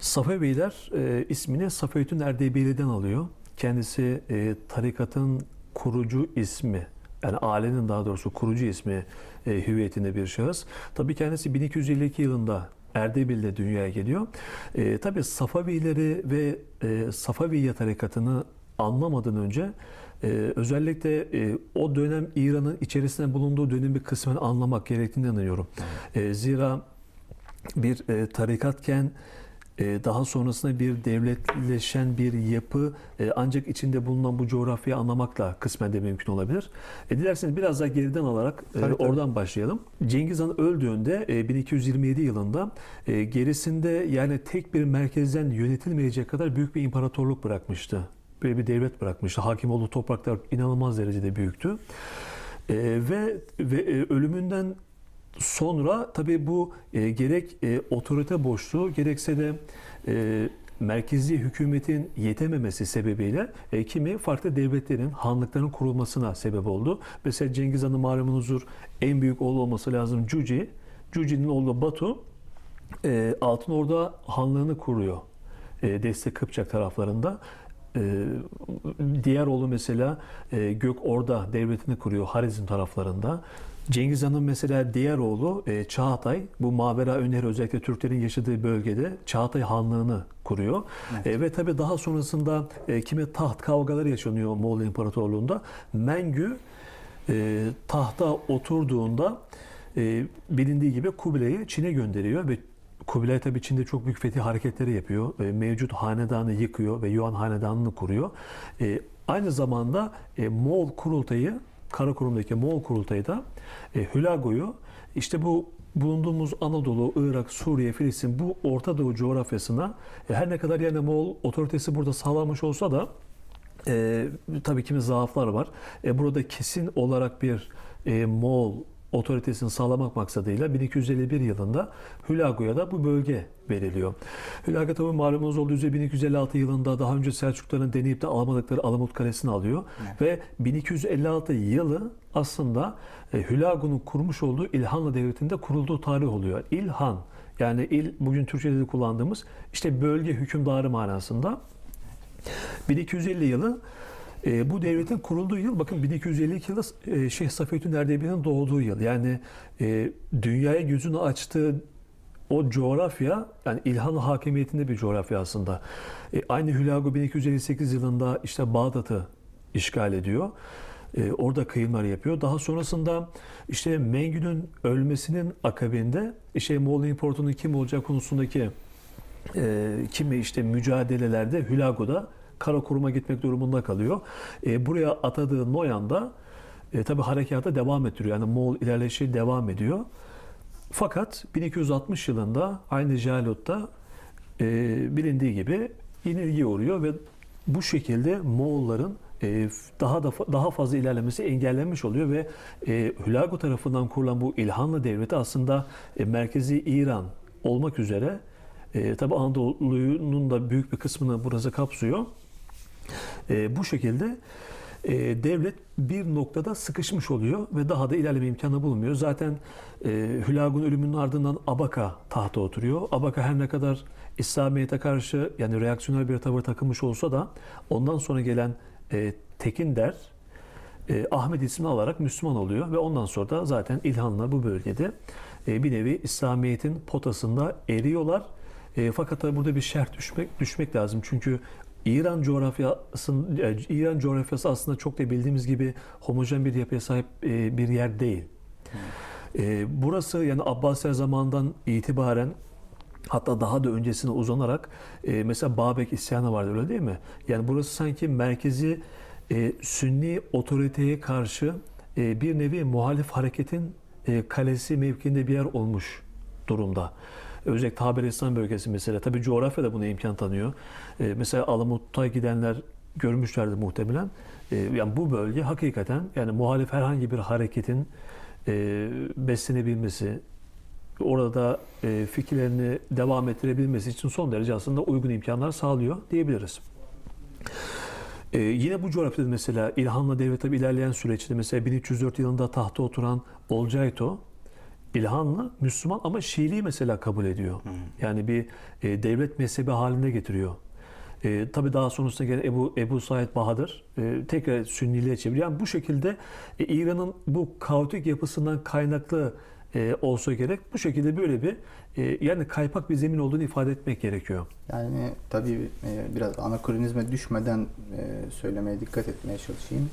Safeviler e, ismini Safetün Erdebili'den alıyor. Kendisi e, tarikatın kurucu ismi. Yani ailenin daha doğrusu kurucu ismi e, hüviyetinde bir şahıs. Tabii kendisi 1252 yılında Erdebil'de dünyaya geliyor. E, tabii Safavileri ve e, Safaviye tarikatını anlamadan önce e, özellikle e, o dönem İran'ın içerisinde bulunduğu dönemi kısmen anlamak gerektiğini inanıyorum. E, zira bir e, tarikatken daha sonrasında bir devletleşen bir yapı e, ancak içinde bulunan bu coğrafyayı anlamakla kısmen de mümkün olabilir. E, dilerseniz biraz daha geriden alarak e, Tabii, tabii. oradan başlayalım. Cengiz Han öldüğünde e, 1227 yılında gerisinde yani tek bir merkezden yönetilmeyecek kadar büyük bir imparatorluk bırakmıştı. Böyle bir devlet bırakmıştı. Hakim olduğu topraklar inanılmaz derecede büyüktü. E, ve ve e, ölümünden Sonra tabii bu e, gerek e, otorite boşluğu gerekse de e, merkezi hükümetin yetememesi sebebiyle e, kimi farklı devletlerin, hanlıkların kurulmasına sebep oldu. Mesela Cengiz Han'ın malumunuzdur en büyük oğlu olması lazım Cuci. Cuci'nin oğlu Batu e, Altın Orda Hanlığını kuruyor. E, Destek Kıpçak taraflarında. E, diğer oğlu mesela e, Gök Orda devletini kuruyor Harizm taraflarında. Cengiz Han'ın mesela diğer oğlu e, Çağatay, bu Mavera Öneri özellikle Türklerin yaşadığı bölgede Çağatay Hanlığı'nı kuruyor. E, ve tabii daha sonrasında e, kimi taht kavgaları yaşanıyor Moğol İmparatorluğu'nda. Mengü e, tahta oturduğunda e, bilindiği gibi Kubilay'ı Çin'e gönderiyor ve Kubilay tabii Çin'de çok büyük fethi hareketleri yapıyor. E, mevcut hanedanı yıkıyor ve Yuan hanedanını kuruyor. E, aynı zamanda e, Moğol kurultayı, Karakurum'daki Moğol kurultayı da e, Hülago'yu işte bu bulunduğumuz Anadolu, Irak, Suriye, Filistin bu Orta Doğu coğrafyasına e, her ne kadar yani Moğol otoritesi burada sağlanmış olsa da e, tabii kimi zaaflar var. E, burada kesin olarak bir e, Moğol otoritesini sağlamak maksadıyla 1251 yılında Hülago'ya da bu bölge veriliyor. Hülago tabii malumunuz olduğu üzere 1256 yılında daha önce Selçukluların deneyip de alamadıkları Alamut Kalesi'ni alıyor. Ve 1256 yılı aslında e, Hülago'nun kurmuş olduğu İlhanlı Devleti'nde kurulduğu tarih oluyor. İlhan yani il bugün Türkçe'de de kullandığımız işte bölge hükümdarı manasında 1250 yılı e, bu devletin kurulduğu yıl bakın 1252 yılda e, Şeyh Safiyettin Erdebil'in doğduğu yıl. Yani e, dünyaya gözünü açtığı o coğrafya yani İlhan hakimiyetinde bir coğrafya aslında. E, aynı Hülago 1258 yılında işte Bağdat'ı işgal ediyor. E, orada kıyımlar yapıyor. Daha sonrasında işte Mengü'nün ölmesinin akabinde işte Moğol İmparatorluğu'nun kim olacağı konusundaki e, kimi işte mücadelelerde Hülago'da Karakurum'a gitmek durumunda kalıyor. E, buraya atadığı Noyan da e, tabi harekata devam ettiriyor. Yani Moğol ilerleyişi devam ediyor. Fakat 1260 yılında aynı Jalut'ta e, bilindiği gibi yenilgiye uğruyor ve bu şekilde Moğolların e, daha da daha fazla ilerlemesi engellenmiş oluyor ve e, Hülago tarafından kurulan bu İlhanlı devleti aslında e, merkezi İran olmak üzere e, tabi Anadolu'nun da büyük bir kısmını burası kapsıyor. E, bu şekilde e, devlet bir noktada sıkışmış oluyor ve daha da ilerleme imkanı bulmuyor. Zaten e, Hülagu'nun ölümünün ardından Abaka tahta oturuyor. Abaka her ne kadar İslamiyet'e karşı yani reaksiyonel bir tavır takılmış olsa da ondan sonra gelen e, Tekinder e, Ahmet ismini alarak Müslüman oluyor ve ondan sonra da zaten İlhanlar bu bölgede e, bir nevi İslamiyet'in potasında eriyorlar. E, fakat burada bir şart düşmek düşmek lazım. Çünkü İran coğrafyası İran coğrafyası aslında çok da bildiğimiz gibi homojen bir yapıya sahip e, bir yer değil. E, burası yani Abbasiler zamanından itibaren hatta daha da öncesine uzanarak e, mesela Babek isyanı vardı öyle değil mi? Yani burası sanki merkezi e, Sünni otoriteye karşı e, bir nevi muhalif hareketin e, kalesi mevkiinde bir yer olmuş durumda. Özellikle Taberistan bölgesi mesela. Tabii coğrafya da buna imkan tanıyor. E, mesela Alamut'a gidenler görmüşlerdi muhtemelen. E, yani bu bölge hakikaten yani muhalif herhangi bir hareketin e, beslenebilmesi, orada e, fikirlerini devam ettirebilmesi için son derece aslında uygun imkanlar sağlıyor diyebiliriz. Ee, yine bu coğrafyada mesela İlhanlı Devlet tabi ilerleyen süreçte mesela 1304 yılında tahta oturan Olcayto İlhanlı, Müslüman ama Şiiliği mesela kabul ediyor. Yani bir e, devlet mezhebi haline getiriyor. E, tabii daha sonrasında gelen Ebu, Ebu Said Bahadır e, tekrar Sünniliğe çeviriyor. Yani bu şekilde e, İran'ın bu kaotik yapısından kaynaklı e, olsa gerek bu şekilde böyle bir e, yani kaypak bir zemin olduğunu ifade etmek gerekiyor. Yani tabii e, biraz anakronizme düşmeden e, söylemeye dikkat etmeye çalışayım.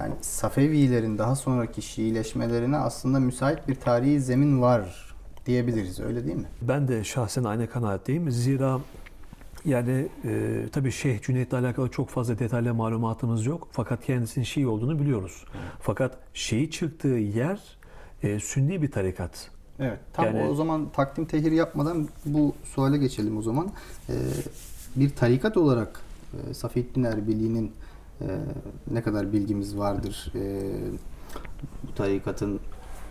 Yani Safevilerin daha sonraki Şiileşmelerine aslında müsait bir tarihi zemin var diyebiliriz. Öyle değil mi? Ben de şahsen aynı kanaatteyim. Zira yani e, tabii Şeyh Cüneyt'le alakalı çok fazla detaylı malumatımız yok. Fakat kendisinin Şii olduğunu biliyoruz. Fakat Şii çıktığı yer e, Sünni bir tarikat. Evet. Tam Yani- o zaman takdim tehir yapmadan bu suale geçelim o zaman. Ee, bir tarikat olarak e, Safiyeddin Erbili'nin e, ne kadar bilgimiz vardır? E, bu tarikatın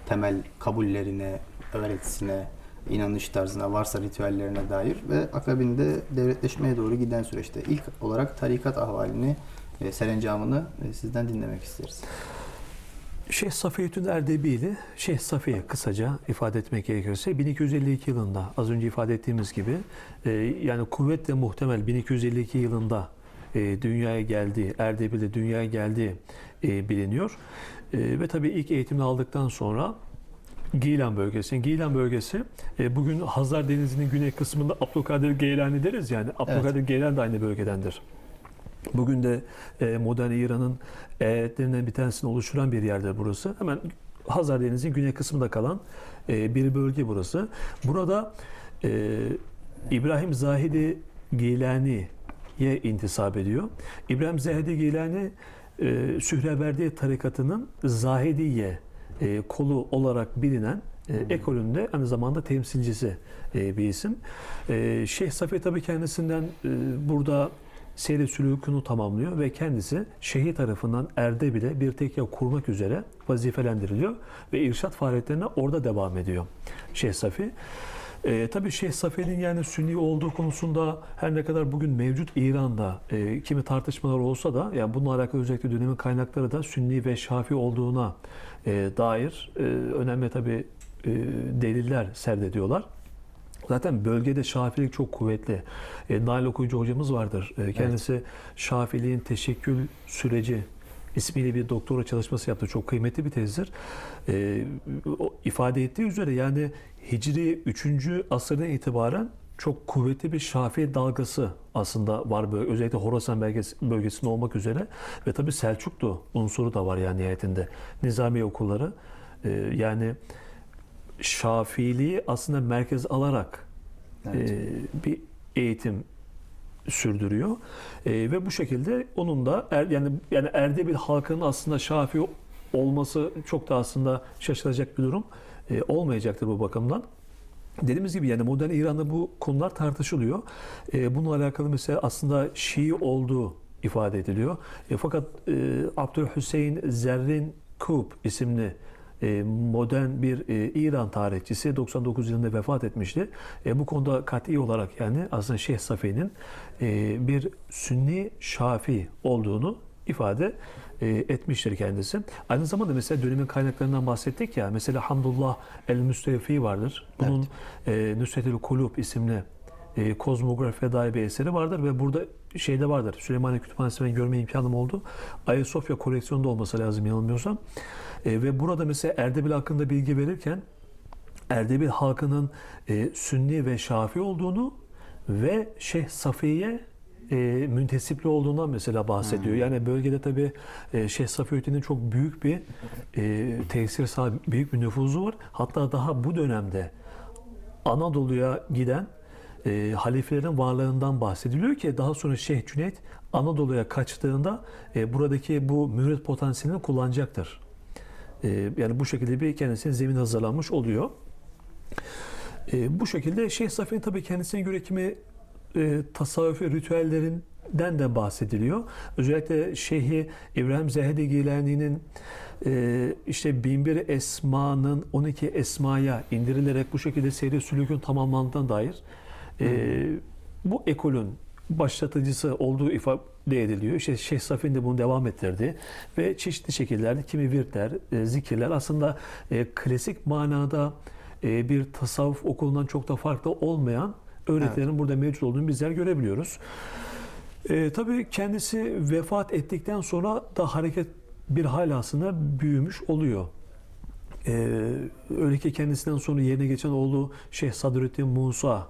temel kabullerine, öğretisine, inanış tarzına, varsa ritüellerine dair ve akabinde devletleşmeye doğru giden süreçte ilk olarak tarikat ahvalini, e, serencamını e, sizden dinlemek isteriz. Şeyh Safiyeddin Erdebili, Şeyh Safiye kısaca ifade etmek gerekirse 1252 yılında az önce ifade ettiğimiz gibi e, yani kuvvetle muhtemel 1252 yılında e, dünyaya geldiği, Erdebil'de dünyaya geldiği e, biliniyor. E, ve tabii ilk eğitimini aldıktan sonra Gilan bölgesi. Gilan bölgesi e, bugün Hazar Denizi'nin güney kısmında Abdülkadir Geylani deriz yani. Abdülkadir Geylani de aynı bölgedendir. Bugün de e, modern İran'ın eyaletlerinden bir tanesini oluşturan bir yerdir burası. Hemen Hazar Denizi'nin güney kısmında kalan e, bir bölge burası. Burada e, İbrahim Zahidi Gilani'ye intisap ediyor. İbrahim Zahidi Gilani e, Sühreverdi tarikatının Zahidiye e, kolu olarak bilinen e, ekolünde aynı zamanda temsilcisi e, bir isim. E, Şeyh Safi tabii kendisinden e, burada seyri sülükünü tamamlıyor ve kendisi şehir tarafından Erdebil'e bir tekke kurmak üzere vazifelendiriliyor ve irşat faaliyetlerine orada devam ediyor Şeyh Safi. E, tabii Şeyh Safi'nin yani Sünni olduğu konusunda her ne kadar bugün mevcut İran'da e, kimi tartışmalar olsa da yani bununla alakalı özellikle dönemin kaynakları da Sünni ve Şafi olduğuna e, dair e, önemli tabii e, deliller serdediyorlar. Zaten bölgede Şafilik çok kuvvetli. E, Nail Okuyucu hocamız vardır. E, kendisi Şafiliğin teşekkül süreci ismiyle bir doktora çalışması yaptı. Çok kıymetli bir tezdir. E, o ifade ettiği üzere yani Hicri 3. asırdan itibaren çok kuvvetli bir Şafii dalgası aslında var böyle özellikle Horasan bölgesi, bölgesinde olmak üzere ve tabii Selçuklu unsuru da var yani nihayetinde. Nizami okulları e, yani Şafiliği aslında merkez alarak Evet. e, bir eğitim sürdürüyor. E, ve bu şekilde onun da er, yani yani Erdebil halkının aslında Şafii olması çok da aslında şaşılacak bir durum e, olmayacaktır bu bakımdan. Dediğimiz gibi yani modern İran'da bu konular tartışılıyor. E, bununla alakalı mesela aslında Şii olduğu ifade ediliyor. E, fakat e, Abdülhüseyin Zerrin Kub isimli e, modern bir e, İran tarihçisi 99 yılında vefat etmişti. Bu konuda kat'i olarak yani aslında Şeyh Safi'nin bir Sünni Şafi olduğunu ifade etmiştir kendisi. Aynı zamanda mesela dönemin kaynaklarından bahsettik ya. Mesela Hamdullah el-Müstevfi vardır. Bunun e, Nusretül Kulub isimli e, kozmografiye dair bir eseri vardır ve burada şeyde vardır. Süleymaniye Kütüphanesi'nden görme imkanım oldu. Ayasofya koleksiyonunda olması lazım yanılmıyorsam. E, ve burada mesela Erdebil hakkında bilgi verirken Erdebil halkının e, Sünni ve Şafi olduğunu ve Şeyh Safiye e, müntesipli olduğundan mesela bahsediyor. Yani bölgede tabi e, Şeyh Safiyeddin'in çok büyük bir e, tesir sahibi, büyük bir nüfuzu var. Hatta daha bu dönemde Anadolu'ya giden e, halifelerin varlığından bahsediliyor ki daha sonra Şeyh Cüneyt Anadolu'ya kaçtığında e, buradaki bu mürit potansiyelini kullanacaktır. E, yani bu şekilde bir kendisine zemin hazırlanmış oluyor. E, bu şekilde Şeyh Safi'nin tabii kendisine göre kimi e, tasavvufi ritüellerinden de bahsediliyor. Özellikle Şeyhi İbrahim Zehedi Gilani'nin e, işte binbir esmanın 12 esmaya indirilerek bu şekilde seyri sülükün tamamlandığına dair e, bu ekolün başlatıcısı olduğu ifade ediliyor. İşte Şeyh Safi'nin de bunu devam ettirdi ve çeşitli şekillerde kimi virtler, e, zikirler aslında e, klasik manada e, bir tasavvuf okulundan çok da farklı olmayan öğretilerin burada mevcut olduğunu bizler görebiliyoruz. E, tabii kendisi vefat ettikten sonra da hareket bir hal aslında büyümüş oluyor. E, öyle ki kendisinden sonra yerine geçen oğlu Şeyh Sadrettin Musa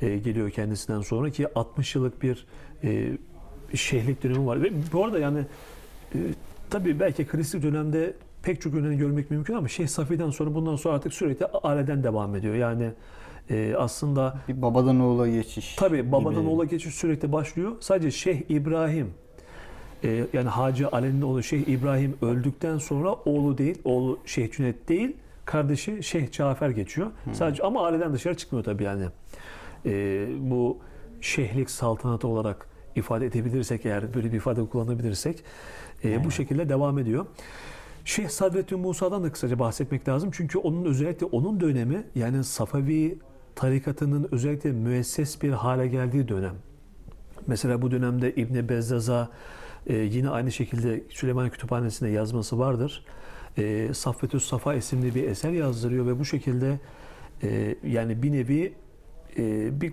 e, geliyor kendisinden sonra ki 60 yıllık bir e, şeyhlik dönemi var. Ve bu arada yani e, tabii belki klasik dönemde pek çok örneğini görmek mümkün ama Şeyh Safi'den sonra bundan sonra artık sürekli aileden devam ediyor. Yani e, aslında Bir babadan oğula geçiş. Tabii babadan gibi. oğula geçiş sürekli başlıyor. Sadece Şeyh İbrahim e, yani Hacı Ali'nin oğlu Şeyh İbrahim öldükten sonra oğlu değil, oğlu Şeyh Cüneyt değil, kardeşi Şeyh Cafer geçiyor. Sadece ama aileden dışarı çıkmıyor tabii yani. E, bu şeyhlik saltanatı olarak ifade edebilirsek eğer böyle bir ifade kullanabilirsek e, bu şekilde devam ediyor. Şeyh Sadrettin Musa'dan da kısaca bahsetmek lazım. Çünkü onun özellikle onun dönemi yani Safavi tarikatının özellikle müesses bir hale geldiği dönem. Mesela bu dönemde İbni Bezzaz'a e, yine aynı şekilde Süleyman Kütüphanesi'nde yazması vardır. E, Saffetüs Safa isimli bir eser yazdırıyor ve bu şekilde e, yani bir nevi e, bir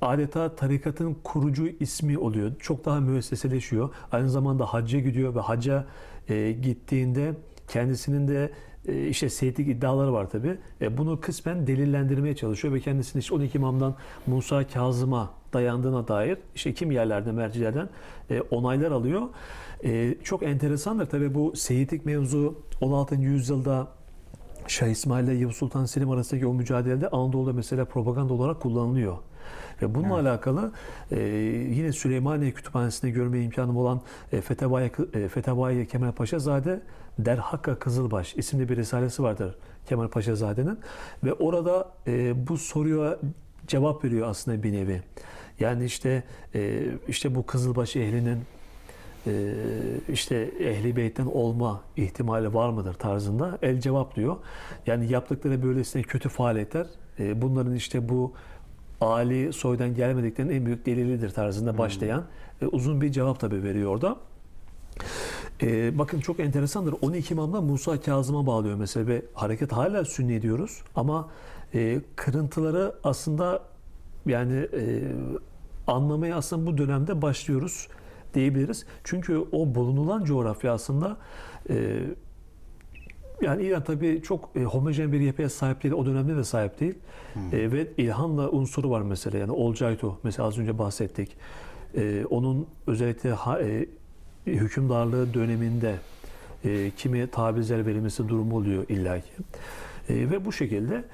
adeta tarikatın kurucu ismi oluyor. Çok daha müesseseleşiyor. Aynı zamanda hacca gidiyor ve hacca e, gittiğinde kendisinin de e, işte seyitlik iddiaları var tabi. E, bunu kısmen delillendirmeye çalışıyor ve kendisini işte 12 imamdan Musa Kazım'a dayandığına dair işte kim yerlerde mercilerden e, onaylar alıyor. E, çok enteresandır tabi bu seyitlik mevzu 16. yüzyılda Şah İsmail ile Yavuz Sultan Selim arasındaki o mücadelede Anadolu'da mesela propaganda olarak kullanılıyor. Ve bununla alakalı e, yine Süleymaniye Kütüphanesi'nde görme imkanım olan e, Fetevai, e, Fetevai Kemal Paşazade Derhakka Kızılbaş isimli bir risalesi vardır Kemal Paşazade'nin. Ve orada e, bu soruya cevap veriyor aslında bir nevi. Yani işte e, işte bu Kızılbaş ehlinin e, işte ehli beytten olma ihtimali var mıdır tarzında el cevap diyor. Yani yaptıkları böylesine kötü faaliyetler e, bunların işte bu Ali soydan gelmediklerinin en büyük delilidir tarzında başlayan e, uzun bir cevap tabi veriyor orada. E, bakın çok enteresandır. 12 imamda Musa Kazım'a bağlıyor mesela ve hareket hala sünni diyoruz ama e, kırıntıları aslında yani e, anlamaya aslında bu dönemde başlıyoruz diyebiliriz. Çünkü o bulunulan coğrafya aslında e, yani İran tabii çok e, homojen bir yapıya sahip değil. O dönemde de sahip değil. E, ve ilhanla unsuru var mesela. Yani Olcayto mesela az önce bahsettik. E, onun özellikle ha, e, hükümdarlığı döneminde e, kimi tavizler verilmesi durumu oluyor illaki. E, ve bu şekilde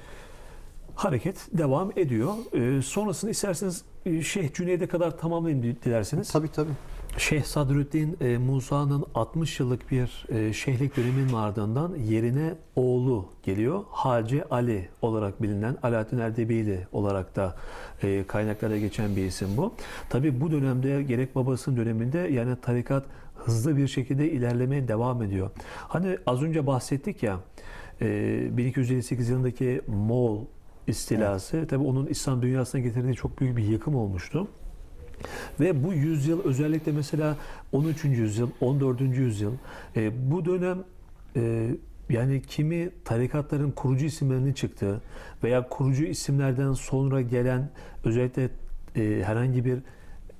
hareket devam ediyor. E, sonrasında isterseniz e, Şeyh Cüneyd'e kadar tamamlayayım dilerseniz. Tabii tabii. Şeyh Sadrüddin e, Musa'nın 60 yıllık bir e, şeyhlik döneminin ardından yerine oğlu geliyor. Hacı Ali olarak bilinen Alaaddin Erdebili olarak da e, kaynaklara geçen bir isim bu. Tabi bu dönemde gerek babasının döneminde yani tarikat hızlı bir şekilde ilerlemeye devam ediyor. Hani az önce bahsettik ya e, 1258 yılındaki Moğol istilası tabi onun İslam dünyasına getirdiği çok büyük bir yıkım olmuştu. Ve bu yüzyıl özellikle mesela 13. yüzyıl, 14. yüzyıl e, bu dönem e, yani kimi tarikatların kurucu isimlerinin çıktığı veya kurucu isimlerden sonra gelen özellikle e, herhangi bir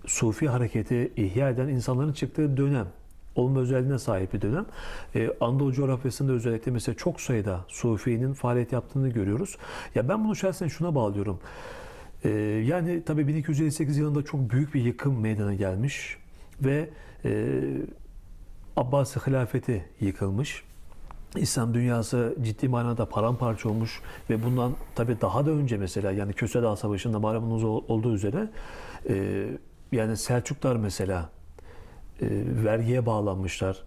sufi hareketi ihya eden insanların çıktığı dönem olma özelliğine sahip bir dönem. Ee, Anadolu coğrafyasında özellikle mesela çok sayıda Sufi'nin faaliyet yaptığını görüyoruz. Ya ben bunu şahsen şuna bağlıyorum. Ee, yani tabii 1258 yılında çok büyük bir yıkım meydana gelmiş ve e, Abbasi hilafeti yıkılmış. İslam dünyası ciddi manada paramparça olmuş ve bundan tabii daha da önce mesela yani Köse Dağı Savaşı'nda malumunuz ol- olduğu üzere e, yani Selçuklar mesela e, vergiye bağlanmışlar.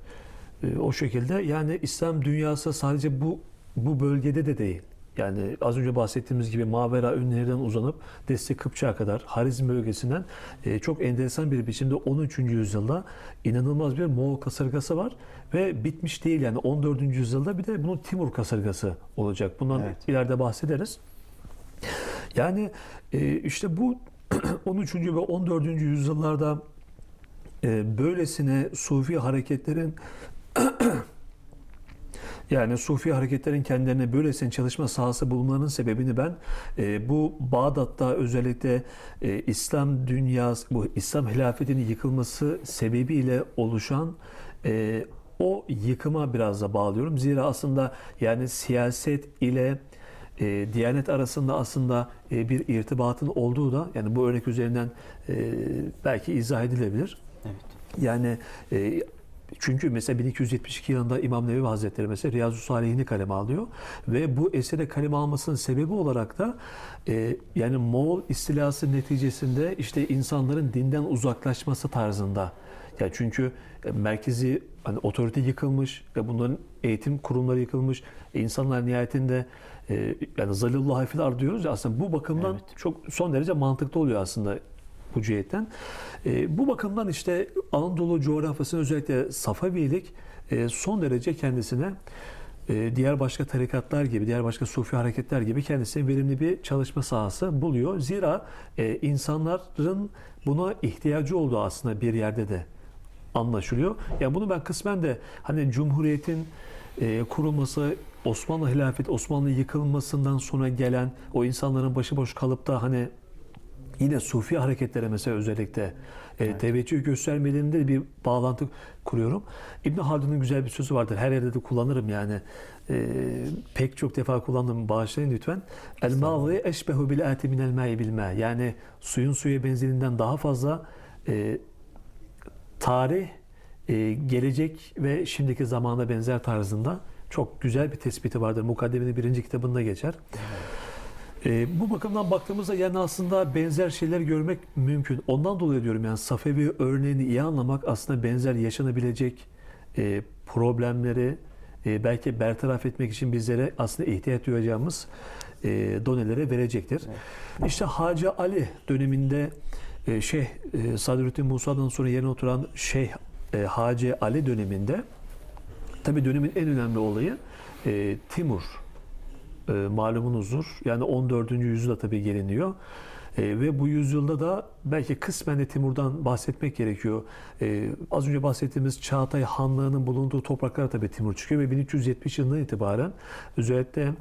E, o şekilde yani İslam dünyası sadece bu bu bölgede de değil. Yani az önce bahsettiğimiz gibi Mavera Ünleri'den uzanıp Desti Kıpçak'a kadar Harizm bölgesinden e, çok enteresan bir biçimde 13. yüzyılda inanılmaz bir Moğol kasırgası var ve bitmiş değil yani 14. yüzyılda bir de bunun Timur kasırgası olacak. Bundan Evet. ileride bahsederiz. Yani e, işte bu 13. ve 14. yüzyıllarda e, böylesine sufi hareketlerin Yani Sufi hareketlerin kendilerine böylesine çalışma sahası bulmalarının sebebini ben e, bu Bağdat'ta özellikle e, İslam dünyası, bu İslam hilafetinin yıkılması sebebiyle oluşan e, o yıkıma biraz da bağlıyorum. Zira aslında yani siyaset ile e, Diyanet arasında aslında e, bir irtibatın olduğu da yani bu örnek üzerinden e, belki izah edilebilir. Evet. Yani e, çünkü mesela 1272 yılında İmam Nevevi Hazretleri mesela Riyazu Salihini kaleme alıyor ve bu esere kaleme almasının sebebi olarak da e, yani Moğol istilası neticesinde işte insanların dinden uzaklaşması tarzında. Ya çünkü e, merkezi hani otorite yıkılmış ve bunların eğitim kurumları yıkılmış. E, insanlar nihayetinde e, yani zalilullah filar diyoruz ya aslında bu bakımdan Evet. çok son derece mantıklı oluyor aslında bu. E, bu bakımdan işte Anadolu coğrafyasının özellikle Safavilik e, son derece kendisine e, diğer başka tarikatlar gibi, diğer başka sufi hareketler gibi kendisine verimli bir çalışma sahası buluyor. Zira e, insanların buna ihtiyacı olduğu aslında bir yerde de anlaşılıyor. Yani bunu ben kısmen de hani Cumhuriyet'in e, kurulması, Osmanlı hilafet, Osmanlı yıkılmasından sonra gelen o insanların başıboş kalıp da hani yine Sufi hareketlere mesela özellikle e, teveccüh göstermelerinde de bir bağlantı kuruyorum. İbn Haldun'un güzel bir sözü vardır. Her yerde de kullanırım yani. E, pek çok defa kullandım. Bağışlayın lütfen. El mâzi eşbehu bil âti minel mâ'i bil mâ. Yani suyun suya benzerinden daha fazla e, tarih, e, gelecek ve şimdiki zamana benzer tarzında çok güzel bir tespiti vardır. Mukaddemenin birinci kitabında geçer. E, bu bakımdan baktığımızda yani aslında benzer şeyler görmek mümkün. Ondan dolayı diyorum yani Safevi örneğini iyi anlamak aslında benzer yaşanabilecek e, problemleri e, belki bertaraf etmek için bizlere aslında ihtiyaç duyacağımız e, donelere verecektir. İşte Hacı Ali döneminde e, Şeyh e, Sadrettin Musa'dan sonra yerine oturan Şeyh e, Hacı Ali döneminde tabi dönemin en önemli olayı e, Timur e, malumunuzdur. Yani 14. yüzyılda tabii geliniyor. E, ve bu yüzyılda da belki kısmen de Timur'dan bahsetmek gerekiyor. E, az önce bahsettiğimiz Çağatay Hanlığı'nın bulunduğu topraklara tabii Timur çıkıyor ve 1370 yılından itibaren özellikle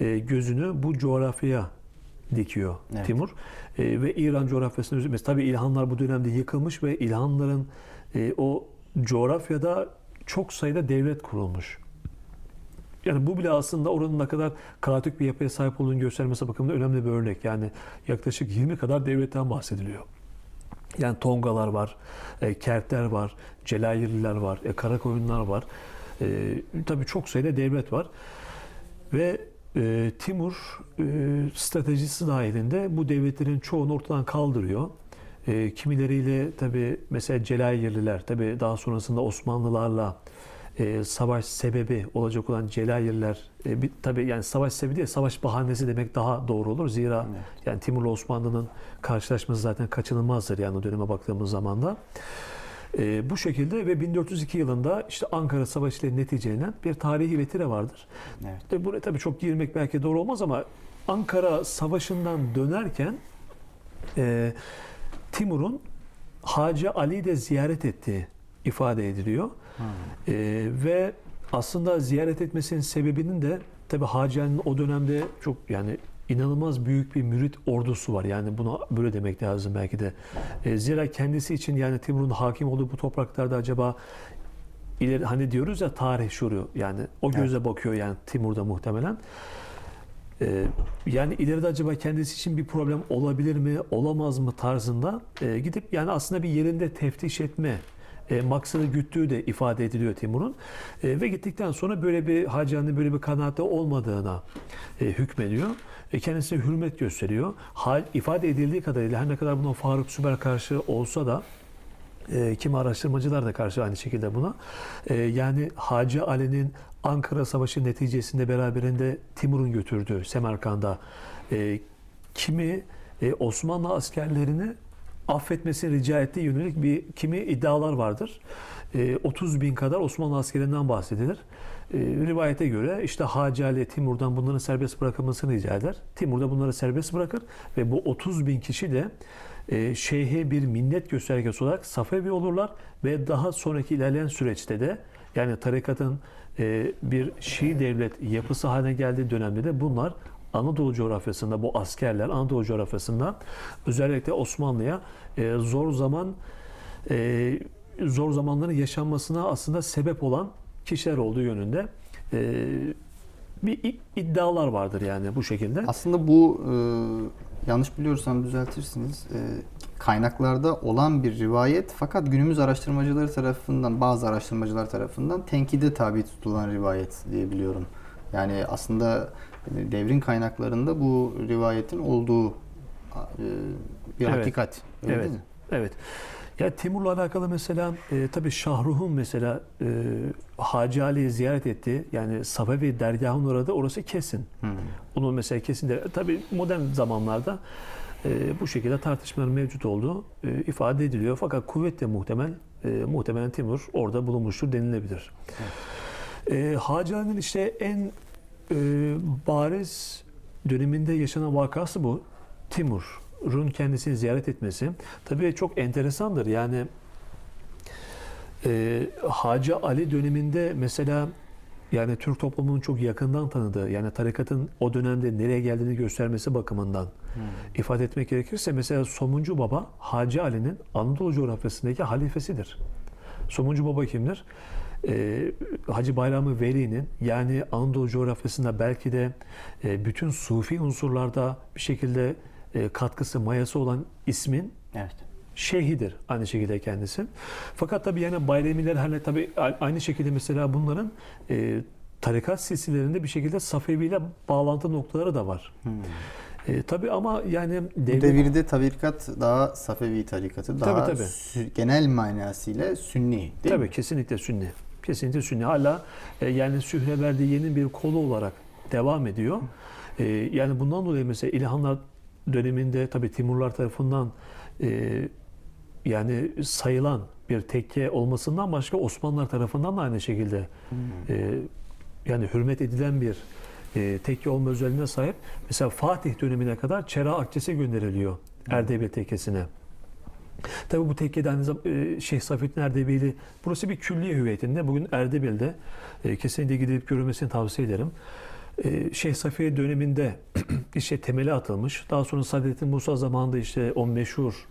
e, gözünü bu coğrafyaya dikiyor Evet. Timur. E, ve İran coğrafyasını mesela tabii İlhanlar bu dönemde yıkılmış ve İlhanların e, o coğrafyada çok sayıda devlet kurulmuş. Yani bu bile aslında oranın ne kadar kaotik bir yapıya sahip olduğunu göstermesi bakımından önemli bir örnek. Yani yaklaşık 20 kadar devletten bahsediliyor. Yani Tongalar var, e, Kertler var, Celayirliler var, e, Karakoyunlar var. E, tabii çok sayıda devlet var. Ve e, Timur e, stratejisi dahilinde bu devletlerin çoğunu ortadan kaldırıyor. E, kimileriyle tabii mesela Celayirliler, tabii daha sonrasında Osmanlılarla e, savaş sebebi olacak olan Celayirliler, e, bir, tabii yani savaş sebebi değil, savaş bahanesi demek daha doğru olur. Zira Evet. yani Timur'la Osmanlı'nın karşılaşması zaten kaçınılmazdır yani o döneme baktığımız zaman da. E, bu şekilde ve 1402 yılında işte Ankara Savaşı ile neticelenen bir tarihi vetire vardır. Evet. E, buraya tabii çok girmek belki doğru olmaz ama Ankara Savaşı'ndan dönerken e, Timur'un Hacı Ali'yi de ziyaret ettiği ifade ediliyor. E, ve aslında ziyaret etmesinin sebebinin de tabi Hacı Ali'nin o dönemde çok yani inanılmaz büyük bir mürit ordusu var. Yani buna böyle demek lazım belki de. E, zira kendisi için yani Timur'un hakim olduğu bu topraklarda acaba ileri hani diyoruz ya tarih şuru yani o gözle bakıyor yani Timur'da muhtemelen. Ee, yani ileride acaba kendisi için bir problem olabilir mi, olamaz mı tarzında e, gidip yani aslında bir yerinde teftiş etme e, maksadı güttüğü de ifade ediliyor Timur'un. E, ve gittikten sonra böyle bir Hacı'nın böyle bir kanaatte olmadığına e, hükmediyor. E, kendisine hürmet gösteriyor. Hal ifade edildiği kadarıyla her ne kadar buna Faruk Sümer karşı olsa da e, kimi araştırmacılar da karşı aynı şekilde buna. E, yani Hacı Ali'nin Ankara Savaşı neticesinde beraberinde Timur'un götürdüğü Semerkand'a e, kimi e, Osmanlı askerlerini affetmesini rica ettiği yönelik bir kimi iddialar vardır. E, 30 bin kadar Osmanlı askerinden bahsedilir. E, rivayete göre işte Hacı Ali Timur'dan bunların serbest bırakılmasını rica eder. Timur da bunları serbest bırakır ve bu 30 bin kişi de e, şeyhe bir minnet göstergesi olarak Safevi olurlar ve daha sonraki ilerleyen süreçte de yani tarikatın e, bir Şii devlet yapısı haline geldiği dönemde de bunlar Anadolu coğrafyasında bu askerler Anadolu coğrafyasında özellikle Osmanlı'ya e, zor zaman e, zor zamanların yaşanmasına aslında sebep olan kişiler olduğu yönünde e, bir iddialar vardır yani bu şekilde. Aslında bu e, yanlış biliyorsam düzeltirsiniz. E, kaynaklarda olan bir rivayet fakat günümüz araştırmacıları tarafından bazı araştırmacılar tarafından tenkide tabi tutulan rivayet diye biliyorum. Yani aslında devrin kaynaklarında bu rivayetin olduğu e, bir Evet. hakikat. Öyle Evet. değil mi? Evet. Ya Timur'la alakalı mesela e, tabii Şahruh'un mesela e, Hacı Ali'yi ziyaret etti. Yani Safevi dergahın orada orası kesin. Hmm. Onun mesela kesin de tabii modern zamanlarda e, bu şekilde tartışmaların mevcut olduğu e, ifade ediliyor. Fakat kuvvetle muhtemel e, muhtemelen Timur orada bulunmuştur denilebilir. E, Hacı Ali'nin işte en e, bariz döneminde yaşanan vakası bu. Timur'un kendisini ziyaret etmesi. Tabii çok enteresandır. Yani e, Hacı Ali döneminde mesela yani Türk toplumunun çok yakından tanıdığı yani tarikatın o dönemde nereye geldiğini göstermesi bakımından ifade etmek gerekirse mesela Somuncu Baba Hacı Ali'nin Anadolu coğrafyasındaki halifesidir. Somuncu Baba kimdir? Ee, Hacı Bayramı Veli'nin yani Anadolu coğrafyasında belki de e, bütün sufi unsurlarda bir şekilde e, katkısı, mayası olan ismin Evet. şeyhidir aynı şekilde kendisi. Fakat tabii yani Bayramiler hani tabii aynı şekilde mesela bunların e, tarikat silsilelerinde bir şekilde Safevi ile bağlantı noktaları da var. Hmm. E, tabii ama yani Bu devlet- devirde tarikat daha Safevi tarikatı daha Tabii, tabii. genel manasıyla sünni değil Tabii mi? kesinlikle sünni. Kesinlikle sünni. Hala e, yani Sühreverdiye'nin bir kolu olarak devam ediyor. E, yani bundan dolayı mesela İlhanlar döneminde tabii Timurlar tarafından e, yani sayılan bir tekke olmasından başka Osmanlılar tarafından da aynı şekilde e, yani hürmet edilen bir e, tekke olma özelliğine sahip. Mesela Fatih dönemine kadar Çera Akçesi gönderiliyor Erdebil tekkesine. Tabi bu tekkede aynı zamanda e, Şeyh Safettin Erdebili burası bir külliye hüviyetinde. Bugün Erdebil'de e, kesinlikle gidip görülmesini tavsiye ederim. E, Şeyh Safiye döneminde işte temeli atılmış. Daha sonra Saadettin Musa zamanında işte o meşhur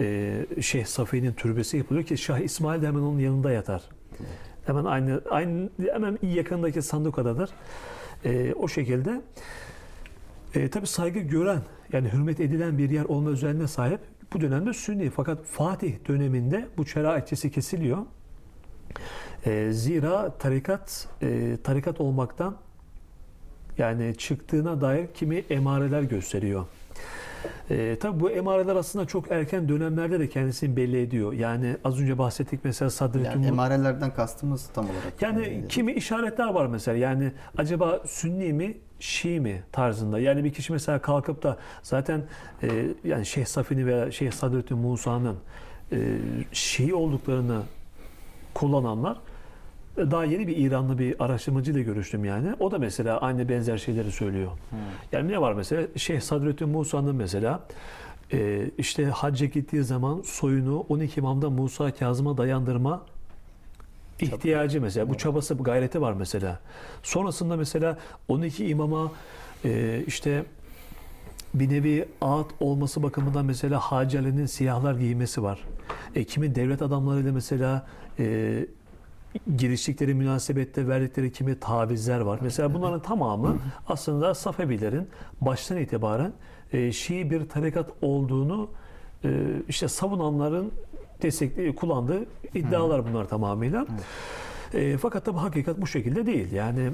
e, Şeyh Safiye'nin türbesi yapılıyor ki Şah İsmail de hemen onun yanında yatar. Hemen aynı aynı hemen yakındaki sandukadadır. E, o şekilde e, tabii saygı gören yani hürmet edilen bir yer olma özelliğine sahip bu dönemde Sünni. Fakat Fatih döneminde bu çera etkisi kesiliyor. E, zira tarikat e, tarikat olmaktan yani çıktığına dair kimi emareler gösteriyor. E, tabii bu emareler aslında çok erken dönemlerde de kendisini belli ediyor. Yani az önce bahsettik mesela Sadrettin Yani emarelerden kastımız tam olarak. yani kimi işaretler var mesela. Yani acaba Sünni mi, Şii mi tarzında. Yani bir kişi mesela kalkıp da zaten e, yani Şeyh Safini veya Şeyh Sadrettin Musa'nın e, Şii olduklarını kullananlar e, daha yeni bir İranlı bir araştırmacıyla görüştüm yani. O da mesela aynı benzer şeyleri söylüyor. Yani ne var mesela? Şeyh Sadrettin Musa'nın mesela e, işte hacca gittiği zaman soyunu 12 imamda Musa Kazım'a dayandırma ihtiyacı mesela. Bu çabası, bu gayreti var mesela. Sonrasında mesela 12 imama e, işte bir nevi ağıt olması bakımından mesela Hacı Ali'nin siyahlar giymesi var. E, kimi devlet adamlarıyla mesela e, giriştikleri münasebette verdikleri kimi tavizler var. Mesela bunların tamamı aslında Safevilerin baştan itibaren e, Şii bir tarikat olduğunu e, işte savunanların destekli kullandığı iddialar bunlar tamamıyla. E, fakat tabi hakikat bu şekilde değil. Yani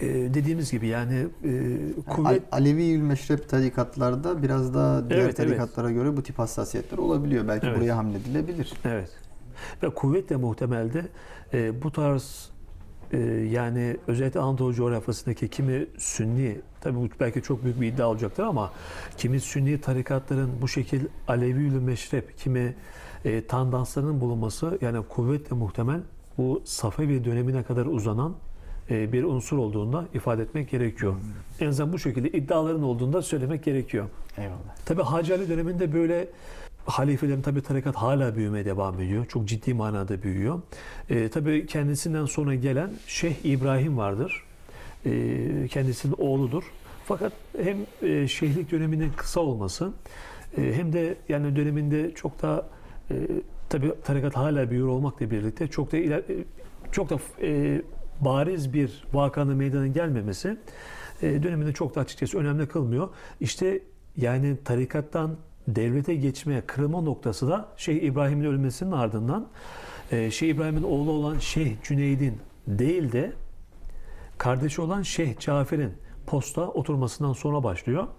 e, dediğimiz gibi yani e, kuvvet Al- Alevi meşrep tarikatlarda biraz daha diğer Evet, evet. tarikatlara göre bu tip hassasiyetler olabiliyor. Belki Evet. buraya hamledilebilir. Evet. Ve kuvvetle muhtemelde e, bu tarz e, yani özellikle Anadolu coğrafyasındaki kimi Sünni, tabii bu belki çok büyük bir iddia olacaktır ama kimi Sünni tarikatların bu şekil Aleviül Meşrep, kimi e, tandanslarının bulunması yani kuvvetle muhtemel bu Safevi dönemine kadar uzanan e, bir unsur olduğunda ifade etmek gerekiyor. En azından bu şekilde iddiaların olduğunda söylemek gerekiyor. Eyvallah. Tabi Hacı Ali döneminde böyle halifelerin tabi tarikat hala büyümeye devam ediyor. Çok ciddi manada büyüyor. E, tabi kendisinden sonra gelen Şeyh İbrahim vardır. E, kendisinin oğludur. Fakat hem e, şeyhlik döneminin kısa olması e, hem de yani döneminde çok da e, tabi tarikat hala büyür olmakla birlikte çok da iler, çok da e, bariz bir vakanın meydana gelmemesi e, döneminde çok da açıkçası önemli kılmıyor. İşte yani tarikattan devlete geçmeye kırılma noktası da Şeyh İbrahim'in ölmesinin ardından e, Şeyh İbrahim'in oğlu olan Şeyh Cüneyd'in değil de kardeşi olan Şeyh Cafer'in posta oturmasından sonra başlıyor.